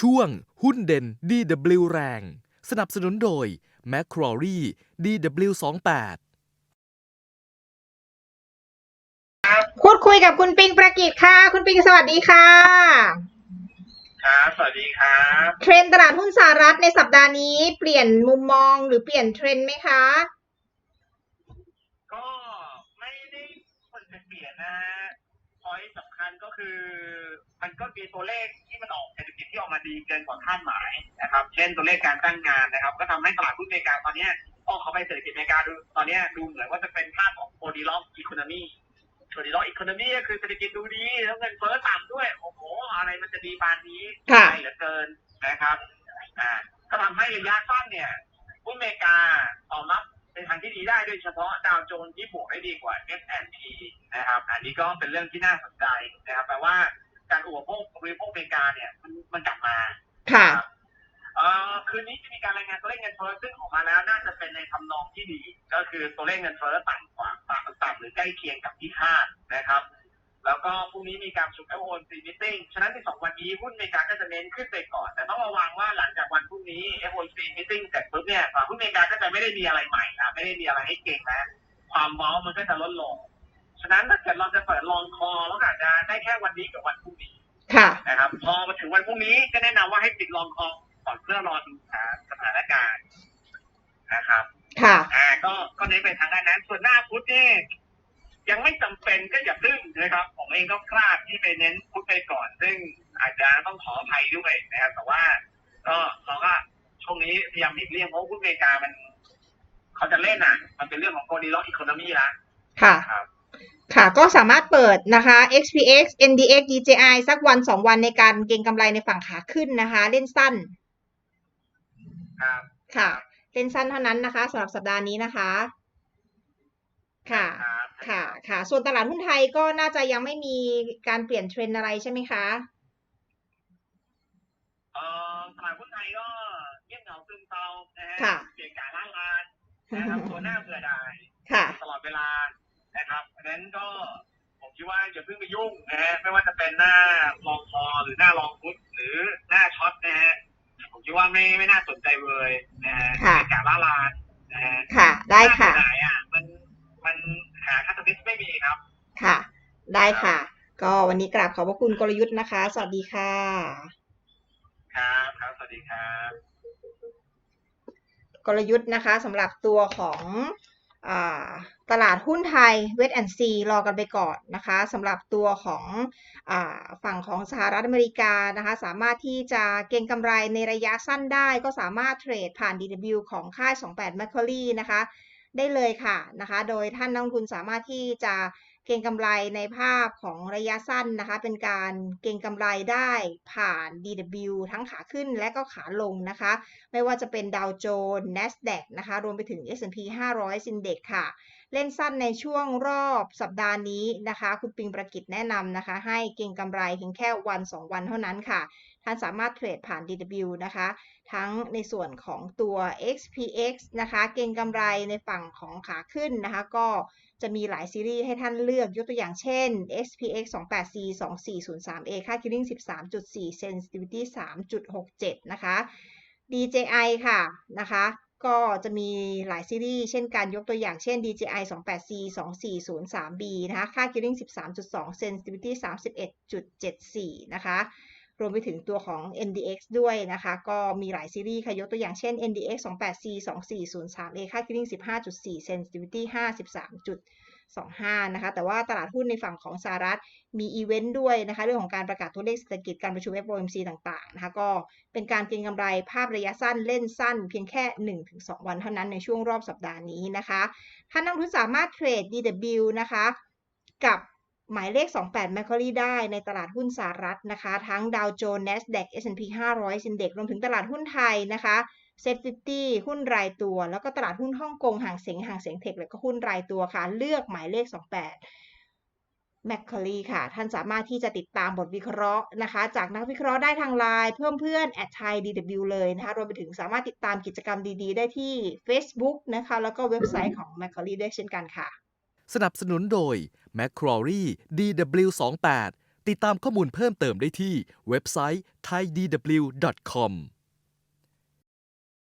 ช่วงหุ้นเด่น DW แรง สนับสนุนโดย m c q u a r i e DW28 พูดคุยกับคุณปิงประกิตค่ะ คุณปิงสวัสดีค่ะ ครับ สวัสดีครับ เทรนด์ตลาดหุ้นสหรัฐในสัปดาห์นี้เปลี่ยนมุมมองหรือเปลี่ยนเทรนด์ไหมคะ ก็ไม่ได้คนจะเปลี่ยนนะฮะพอยสำคัญก็คือ มันก็มีตัวเลข ดีเกินกว่าคาดหมายนะครับ เช่นตัวเลขการจ้างงานนะครับ ก็ทำให้ตลาดหุ้นอเมริกาตอนเนี้ยพอเขาไปเศรษฐกิจอเมริกาดูตอนเนี้ยดูเหมือนว่าจะเป็นภาพของโ o ดีล็อกอีโคโนมีโ o ดีล็อกอีโคโนมีก็คือเศรษฐกิจดูดีแล้วเงินเฟ้อต่ำด้วย โอ้โห อะไรมันจะดีปานนี้ค่ะใช่เหลือเกินนะครับอ่าก็ทำให้ระยะสั้นเนี่ยหุ้นอเมริกาตอบรับในทางที่ดีได้โดยเฉพาะดาวโจนส์ที่บวกได้ดีกว่า S&P นะครับ อันนี้ก็เป็นเรื่องที่น่าสนใจนะครับแปลว่า การอุปโภคบริโภคอเมริกาเนี่ยมันมันกลับมาค่ะเอ่อคืนนี้จะมีการรายงานตัวเลขเงินเฟ้อซึ่งออกมาแล้วน่าจะเป็นในทำนองที่ดี ก็คือตัวเลขเงินเฟ้อต่ำกว่าต่ำต่ำหรือใกล้เคียงกับที่คาดนะครับ แล้วก็พรุ่งนี้มีการประชุม FOMC meeting ฉะนั้นในสองวันนี้หุ้นอเมริกาก็จะเน้นขึ้นไปก่อน แต่ต้องระวังว่าหลังจากวันพรุ่งนี้ FOMC meeting เสร็จปุ๊บเนี่ยหุ้นอเมริกาก็จะไม่ได้มีอะไรใหม่นะไม่ได้มีอะไรให้เก่งนะความเมาส์มันก็จะลดลงฉะนั้นถ้าเกิดเราจะเปิดลองคอแล้วอาจจะได้แค่วันนี้กับวันพรุ่งนี้ ค่ะ นะครับ พอมาถึงวันพรุ่งนี้ก็แนะนำว่าให้ปิดลองคอก่อนเพื่อรอดูสถานการณ์นะครับ ค่ะ อ่า ก็ก็เน้นไปทางด้านนั้น ส่วนหน้าพุทธเนี่ยยังไม่จำเป็นก็อย่าพึ่งนะครับ ผมเองก็พลาดที่ไปเน้นพุทธไปก่อน ซึ่งอาจจะต้องขออภัยด้วยนะครับแต่ว่า ก็เราก็ช่วงนี้พยายามหลีกเลี่ยงเพราะหุ้นอเมริกามันเขาจะเล่นอะ มันเป็นเรื่องของโกลดีล็อกอีโคโนมีละค่ะ ครับ ค่ะ ก็สามารถเปิดนะคะ XPX NDX DJI สักวันสองวันในการเก็งกำไรในฝั่งขาขึ้นนะคะ เล่นสั้น ครับค่ะ เล่นสั้นเท่านั้นนะคะสำหรับสัปดาห์นี้นะคะ ค่ะครับค่ะ ค่ะ ส่วนตลาดหุ้นไทยก็น่าจะยังไม่มีการเปลี่ยนเทรนด์อะไรใช่ไหมคะเอ่อตลาดหุ้นไทยก็เงียบเหงาซึมเศร้านะฮะค่ะเสียงกาล่างลานนะครับตัวหน้าเบื่อดายค่ะ ตลอดเวลา นะครับเพราะฉะนั้นก็ผมคิดว่าอย่าเพิ่งไปยุ่งนะฮะไม่ว่าจะเป็นหน้าลองคอหรือหน้าลองพุทหรือหน้าช็อตนะฮะผมคิดว่าไม่ไม่น่าสนใจเลยนะฮะค่ะเป็นการล่าลานนะฮะค่ะ ได้ค่ะ หน้าเสียดายอะมันมันหาคาตาลิสต์ไม่มีครับ ค่ะ ได้ค่ะ ก็วันนี้กราบขอบพระคุณกลยุทธ์นะคะ สวัสดีค่ะ ครับครับสวัสดีครับ กลยุทธ์นะคะสำหรับตัวของอา ตลาดหุ้นไทยเวทแอนซีรอกันไปก่อนนะคะสำหรับตัวของอฝั่งของสหรัฐอเมริกานะคะสามารถที่จะเก็งกำไรในระยะสั้นได้ ก็สามารถเทรดผ่าน DW ของค่าย 28 m a c q u a r i e นะคะได้เลยค่ะนะคะ โดยท่านนักลงทุนสามารถที่จะ เก็งกำไรในภาพของระยะสั้นนะคะ เป็นการเก็งกำไรได้ผ่าน DW ทั้งขาขึ้นและก็ขาลงนะคะ ไม่ว่าจะเป็นดาวโจนส์ NASDAQ นะคะ รวมไปถึง S&P 500 Index ค่ะ เล่นสั้นในช่วงรอบสัปดาห์นี้นะคะ คุณปิงประกิตแนะนำนะคะ ให้เก็งกำไรเพียงแค่วัน 2 วันเท่านั้นค่ะท่านสามารถเทรดผ่าน DW นะคะ ทั้งในส่วนของตัว XPX นะคะ เก็งกำไรในฝั่งของขาขึ้นนะคะ ก็ จะมีหลายซีรีส์ให้ท่านเลือกยกตัวอย่างเช่น SPX 28C 2403A ค่า Killing 13.4 Sensitivity 3.67 นะคะ DJI ค่ะนะคะก็จะมีหลายซีรีส์เช่นกันยกตัวอย่างเช่น DJI 28C 2403B นะคะ ค่า Killing 13.2 Sensitivity 31.74 นะคะ รวมไปถึงตัวของ NDX ด้วยนะคะ ก็มีหลายซีรีส์ค่ะยกตัวอย่างเช่น NDX 28C 2403A ค่า Killing 15.4 Sensitivity 53.25 นะคะ แต่ว่าตลาดหุ้นในฝั่งของสหรัฐมีอีเวนต์ด้วยนะคะ เรื่องของการประกาศตัวเลขเศรษฐกิจการประชุม FOMC ต่างๆนะคะ ก็เป็นการเก็งกำไรภาพระยะสั้นเล่นสั้น เพียงแค่ 1-2 วันเท่านั้นในช่วงรอบสัปดาห์นี้นะคะท่านนักทุนสามารถเทรด DW นะคะกับ หมายเลข 28 m a c q u a r i e ได้ในตลาดหุ้นสหรัฐนะคะ ทั้งดาวโจนส์ NASDAQ S&P 500 Index รวมถึงตลาดหุ้นไทยนะคะเซ็ตฟิตี้หุ้นรายตัว แล้วก็ตลาดหุ้นฮ่องกงห่างเสียงห่างเสียงเทคแล้วก็หุ้นรายตัวค่ะ เลือกหมายเลข 28แมคค r รีค่ะ ท่านสามารถที่จะติดตามบทวิเคราะห์นะคะ จากนักวิเคราะห์ได้ทางไลน์เพิ่มเพื่อนแอดไทย DW เลยนะคะรวมไปถึงสามารถติดตามกิจกรรมดีๆ ได้ที่ Facebook นะคะ แล้วก็เว็บไซต์ของ m a c q u a r i e ด้เช่นกันค่ะ สนับสนุนโดย m c q u a r i e DW28 ติดตามข้อมูลเพิ่มเติมได้ที่เว็บไซต์ thaidw.com